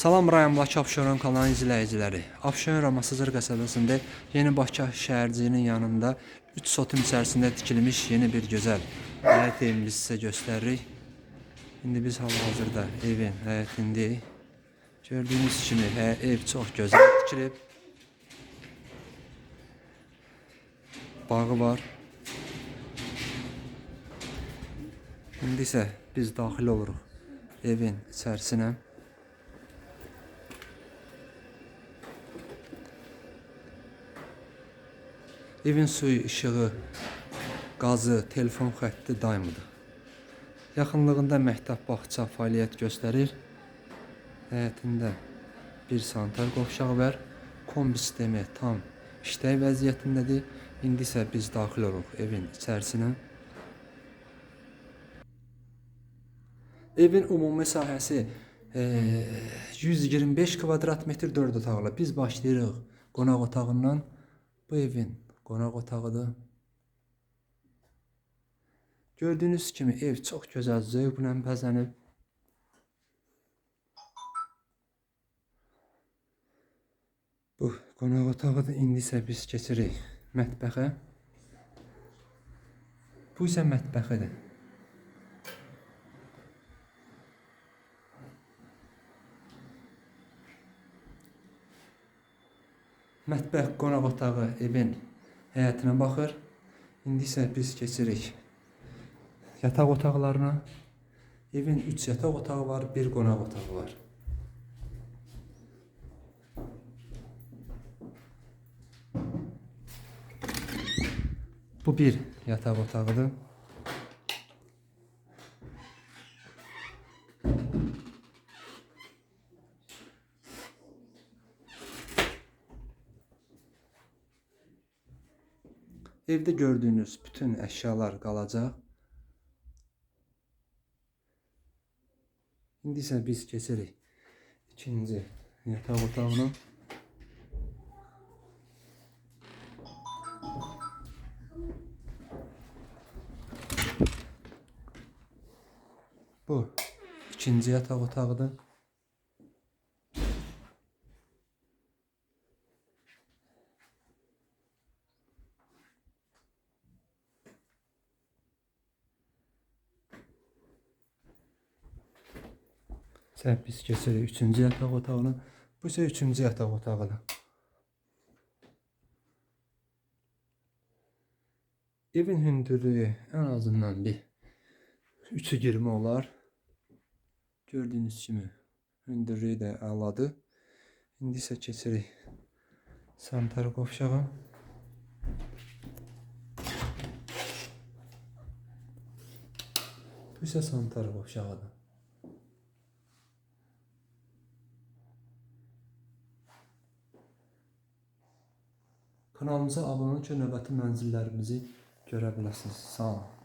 Salam rayonundakı Abşeron kanalının izləyiciləri. Abşeron Ramasızır qəsəbəsində Yeni Bakı şəhərciyinin yanında 3 sotun içərisində tikilmiş yeni bir gözəl həyət evimizi sizə göstəririk. İndi biz hal-hazırda evin həyətindəyik. Gördüyünüz kimi hə, ev çox gözəl tikilib. Bağı var. İndi isə biz daxil oluruq evin içərisinə. Evin suyu, işığı, qazı, telefon xətti daimidir. Yaxınlığında məktəb bağça fəaliyyət göstərir. Həyətində bir sanitar qovşağı var. Kombi sistemi tam işləy vəziyyətindədir. İndi isə biz daxil oluruq evin içərisinə. Evin ümumi sahəsi eee, 125 kvadrat metr 4 otaqlı. Biz başlayırıq qonaq otağından. Bu evin qonaq otağıdır. Gördüyünüz kimi ev çox gözəl zövqlə bəzənib. Bu qonaq otağıdır. İndi isə biz keçirik mətbəxə. Bu isə mətbəxidir. Mətbəx, qonaq otağı evin həyətinə baxır. İndi isə biz keçirik yataq otaqlarına. Evin 3 yataq otağı var, bir qonaq otağı var. Bu bir yataq otağıdır. Evdə gördüyünüz bütün əşyalar qalacaq. İndi isə biz keçirik ikinci yataq otağına. Bu ikinci yataq otağıdır. Sən biz keçirik üçüncü yataq otağına. Bu isə üçüncü yataq otağıdır. Evin hündürlüyü en azından bir 3'ü 20 olar. Gördüyünüz kimi hündürlüyü də əladır. İndi isə keçirik sanitar qovşağa. Bu isə sanitar qovşağıdır. Kanalımıza abunə olun ki, növbəti mənzillərimizi görə biləsiniz. Sağ olun.